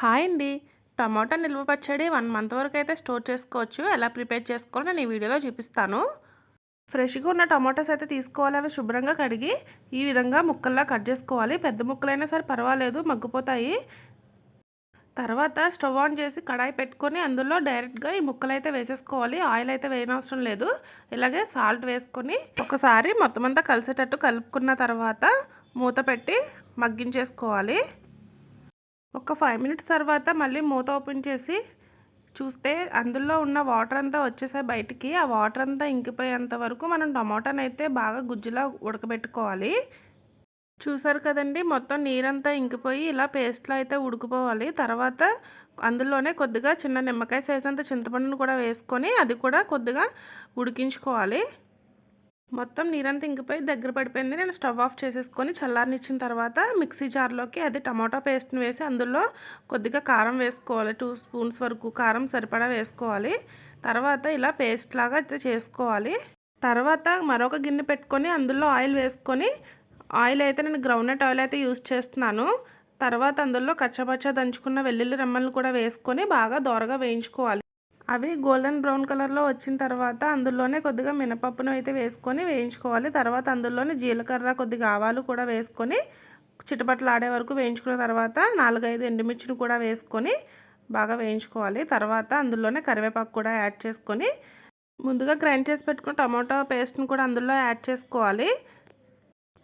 Hi అండి. టమాటా నిల్వ పచ్చడి వన్ మంత్ వరకు అయితే స్టోర్ చేసుకోవచ్చు. ఎలా ప్రిపేర్ చేసుకోవాలో నేను ఈ వీడియోలో చూపిస్తాను. ఫ్రెష్గా ఉన్న టమాటాస్ అయితే తీసుకోవాలి. అవి శుభ్రంగా కడిగి ఈ విధంగా ముక్కల్లా కట్ చేసుకోవాలి. పెద్ద ముక్కలైనా సరే పర్వాలేదు మగ్గిపోతాయి. తర్వాత స్టవ్ ఆన్ చేసి కడాయి పెట్టుకొని అందులో డైరెక్ట్గా ఈ ముక్కలు అయితే వేసేసుకోవాలి. ఆయిల్ అయితే వేయనవసరం లేదు. ఇలాగే సాల్ట్ వేసుకొని ఒకసారి మొత్తం అంతా కలిసేటట్టు కలుపుకున్న తర్వాత మూత పెట్టి మగ్గించేసుకోవాలి. ఒక ఫైవ్ మినిట్స్ తర్వాత మళ్ళీ మూత ఓపెన్ చేసి చూస్తే అందులో ఉన్న వాటర్ అంతా వచ్చేసాయి బయటికి ఆ వాటర్ అంతా ఇంకిపోయేంత వరకు మనం టమాటాని అయితే బాగా గుజ్జులా ఉడకబెట్టుకోవాలి. చూసారు కదండి మొత్తం నీరంతా ఇంకిపోయి ఇలా పేస్ట్లో అయితే ఉడికిపోవాలి. తర్వాత అందులోనే కొద్దిగా చిన్న నిమ్మకాయ సైజ్ అంత చింతపండును కూడా వేసుకొని అది కూడా కొద్దిగా ఉడికించుకోవాలి. మొత్తం నీరంతా ఇంకిపోయి దగ్గర పడిపోయింది. నేను స్టవ్ ఆఫ్ చేసేసుకొని చల్లారనిచ్చిన తర్వాత మిక్సీ జార్లోకి అది టమాటా పేస్ట్ని వేసి అందులో కొద్దిగా కారం వేసుకోవాలి. టూ స్పూన్స్ వరకు కారం సరిపడా వేసుకోవాలి. తర్వాత ఇలా పేస్ట్ లాగా అయితే చేసుకోవాలి. తర్వాత మరొక గిన్నె పెట్టుకొని అందులో ఆయిల్ వేసుకొని ఆయిల్ అయితే నేను గ్రౌండ్నట్ ఆయిల్ అయితే యూస్ చేస్తున్నాను. తర్వాత అందులో కచ్చపచ్చ దంచుకున్న వెల్లుల్లి రెమ్మలను కూడా వేసుకొని బాగా దోరగా వేయించుకోవాలి. అవి గోల్డెన్ బ్రౌన్ కలర్లో వచ్చిన తర్వాత అందులోనే కొద్దిగా మినపప్పును అయితే వేసుకొని వేయించుకోవాలి. తర్వాత అందులోనే జీలకర్ర కొద్దిగా ఆవాలు కూడా వేసుకొని చిటపట్లు ఆడే వరకు వేయించుకున్న తర్వాత నాలుగైదు ఎండుమిర్చిని కూడా వేసుకొని బాగా వేయించుకోవాలి. తర్వాత అందులోనే కరివేపాకు కూడా యాడ్ చేసుకొని ముందుగా గ్రైండ్ చేసి పెట్టుకున్న టమాటో పేస్ట్ని కూడా అందులో యాడ్ చేసుకోవాలి.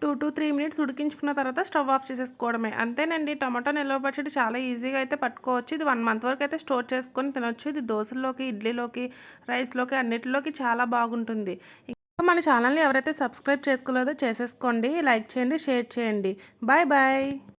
టూ టు త్రీ మినిట్స్ ఉడికించుకున్న తర్వాత స్టవ్ ఆఫ్ చేసేసుకోవడమే. అంతేనండి టమాటో నిల్వ పచ్చడి చాలా ఈజీగా అయితే పట్టుకోవచ్చు. ఇది వన్ మంత్ వరకు అయితే స్టోర్ చేసుకొని తినొచ్చు. ఇది దోశల్లోకి ఇడ్లీలోకి రైస్లోకి అన్నిటిలోకి చాలా బాగుంటుంది. ఇంకా మన ఛానల్ని ఎవరైతే సబ్స్క్రైబ్ చేసుకోలేదో చేసేసుకోండి. లైక్ చేయండి షేర్ చేయండి. Bye bye.